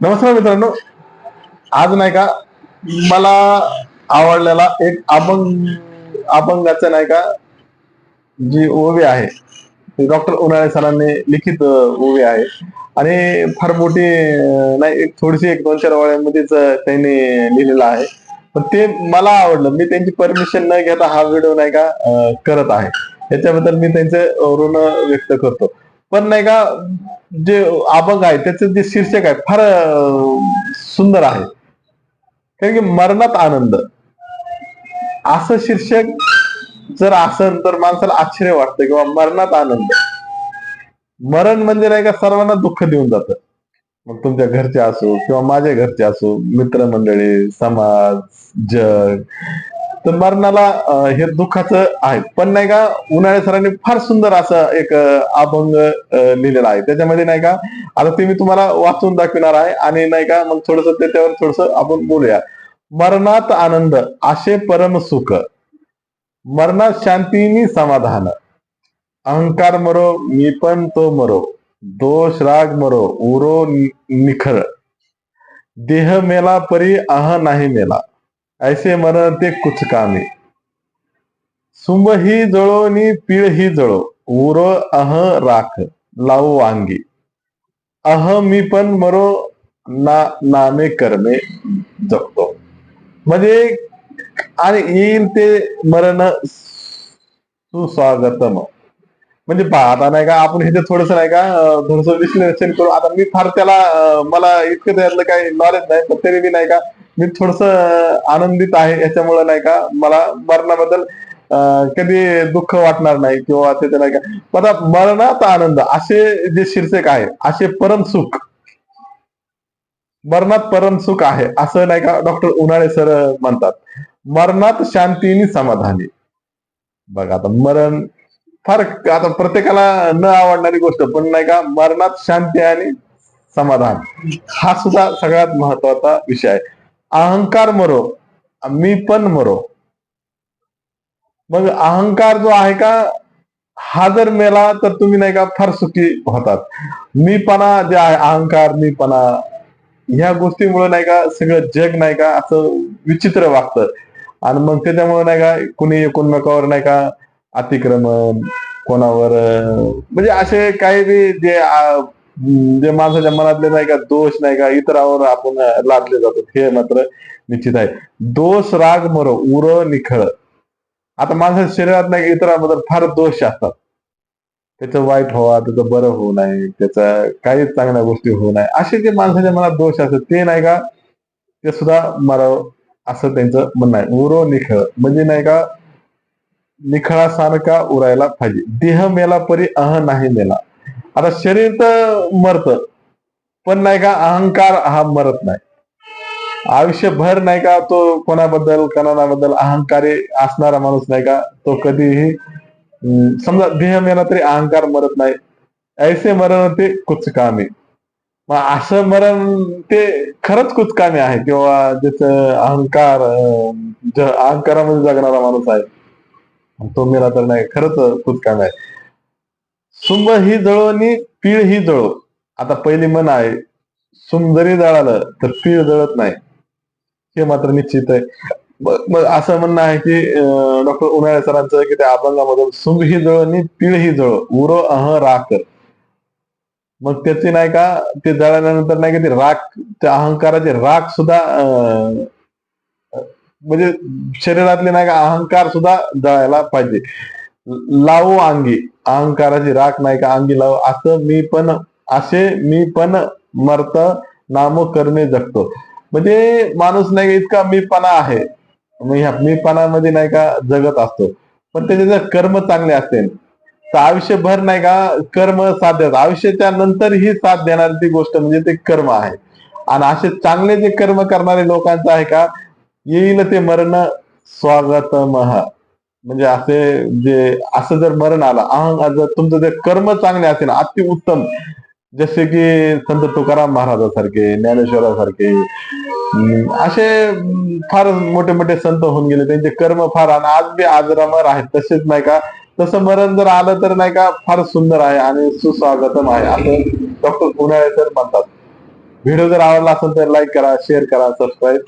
नमस्कार मित्रांनो. आज नाही का मला आवडलेला एक अभंग अभंगाचा नाही का जी ओवी आहे डॉक्टर उन्हाळे सरांनी लिखित ओवी आहे. आणि फार मोठी नाही एक थोडीशी एक दोन चार वळ्यांमध्येच त्यांनी लिहिलेलं आहे. पण ते मला आवडलं. मी त्यांची परमिशन न घेता हा व्हिडिओ नाही का करत आहे. याच्याबद्दल मी त्यांचे ऋण व्यक्त करतो. पण नाही का जे अभंग आहे त्याचं जे शीर्षक आहे फार सुंदर आहे. कारण की मरणात आनंद. असं शीर्षक जर असेल तर माणसाला आश्चर्य वाटतं किंवा मरणात आनंद. मरण म्हणजे नाही का सर्वांना दुःख देऊन जात. मग तुमच्या घरचे असो किंवा माझ्या घरचे असो मित्रमंडळी समाज जग तर मरणाला हे दुःखाचं आहे. पण नाही का उन्हाळे सरांनी फार सुंदर असं एक अभंग लिहिलेला आहे. त्याच्यामध्ये नाही का आता ते मी तुम्हाला वाचून दाखविणार आहे आणि नाही का मग थोडस त्याच्यावर थोडस आपण बोलूया. मरणात आनंद आशे परम सुख. मरणात शांतीनी समाधान. अहंकार मरो मी पण तो मरो. दोष राग मरो उरो नि- निखळ देह मेला परी अह नाही मेला. ऐसे मरण ते कुछ कामे. सुंब ही जळो नि पीळ ही जळो. उर अह राख लावू वांगी. अह मी पण मरो ना नामे कर्मे जगतो म्हणजे आणि येईल ते मरण सुस्वागतम. म्हणजे पहा आता नाही का आपण ह्याच्यात थोडस नाही का थोडस विश्लेषण करू. आता मी फार त्याला मला इतकं त्यातलं काही नॉलेज नाही पण तरी मी नाही का मी थोडस आनंदित आहे याच्यामुळे नाही का मला मरणाबद्दल कधी दुःख वाटणार नाही किंवा त्याचं नाही का. पण आता मरणात आनंद असे जे शीर्षक आहे असे परम सुख. मरणात परम सुख आहे असं नाही का डॉक्टर उन्हाळे सर म्हणतात. मरणात शांतीनी समाधानी. बघा आता मरण फार आता प्रत्येकाला न आवडणारी गोष्ट पण नाही का मरणात शांती आणि समाधान. हा सुद्धा सगळ्यात महत्त्वाचा विषय आहे. अहंकार मरो मी पण मरो. मग अहंकार जो आहे का हा जर मेला तर तुम्ही नाही का फार सुखी होतात. मीपणा जे आहे अहंकार मीपणा ह्या गोष्टीमुळे नाही का सगळं जग नाही का असं विचित्र वागतं. आणि मग त्याच्यामुळे नाही का कुणी एकूणमेकावर नाही का अतिक्रमण कोणावर म्हणजे असे काही बी जे जे माणसाच्या मनातले नाही का दोष नाही का इतरावर आपण लादले जातो हे मात्र निश्चित आहे. दोष राग मरो उर निखळ. आता माणसाच्या शरीरात नाही इतरांबद्दल फार दोष असतात. त्याचं वाईट व्हावा त्याचं बरं होऊ नये त्याचा काही चांगल्या गोष्टी होऊ नये असे जे माणसाच्या मनात दोष असतात ते नाही का ते सुद्धा मारावं असं त्यांचं म्हणणं आहे. उरो निखळ. म्हणजे नाही का निखळा सारखा उरायला पाहिजे. देह मेला परी अह नाही मेला. आता शरीर तर मरत पण नाही का अहंकार हा मरत नाही. आयुष्यभर नाही का तो कोणाबद्दल कोणाबद्दल अहंकारी असणारा माणूस नाही का तो कधीही समजा देह मेला तरी अहंकार मरत नाही. ऐसे मरण ते कुचकामी. मग असं मरण ते खरंच कुचकामी आहे. किंवा ज्याचं अहंकार अहंकारामध्ये जगणारा माणूस आहे. तो मेला तर नाही खरंच कुचकामी आहे. सुंब ही जळो आणि पीळ ही जळो. आता पहिली मन आहे सुंब जरी जळालं तर पीळ जळत नाही. हे मात्र निश्चित आहे. मग असं म्हणणं आहे की डॉक्टर उन्हाळे सरांचं की त्या अभंगामधून सुंब ही जळो आणि पीळ ही जळो. उरो अह राख. मग त्याची नाही का ते जळाल्यानंतर नाही का ते राख त्या अहंकाराचे राख सुद्धा अं, म्हणजे शरीरातले नाही का अहंकार सुद्धा जळायला पाहिजे. लावू अंगी. अहंकाराची राख नाही का अंगी लावू. असं मी पण असे मी पण मरत नाम कर्मे जगतो. म्हणजे माणूस नाही का इतका मीपणा आहे. मग ह्या मीपणामध्ये नाही का जगत असतो. पण त्याचे जर कर्म चांगले असतील तर आयुष्यभर नाही का कर्म साथ देतात आयुष्याच्या नंतर ही साथ देणारी ती गोष्ट म्हणजे ते कर्म आहे. आणि असे चांगले जे कर्म करणारे लोकांचं आहे का येईल ते मरण स्वागतम. म्हणजे असे जे असं जर मरण आलं अहंग तुमचं जे कर्म चांगले असेल अति उत्तम जसे की संत तुकाराम महाराजासारखे ज्ञानेश्वरासारखे असे फार मोठे मोठे संत होऊन गेले त्यांचे कर्म फार आणि आज बी आजरामर आहेत तसेच नाही का? तसं मरण जर आलं तर नाही का फार सुंदर आहे आणि सुस्वागतम आहे असं डॉक्टर उन्हाळे सर म्हणतात. व्हिडिओ जर आवडला असेल तर लाईक करा शेअर करा सबस्क्राईब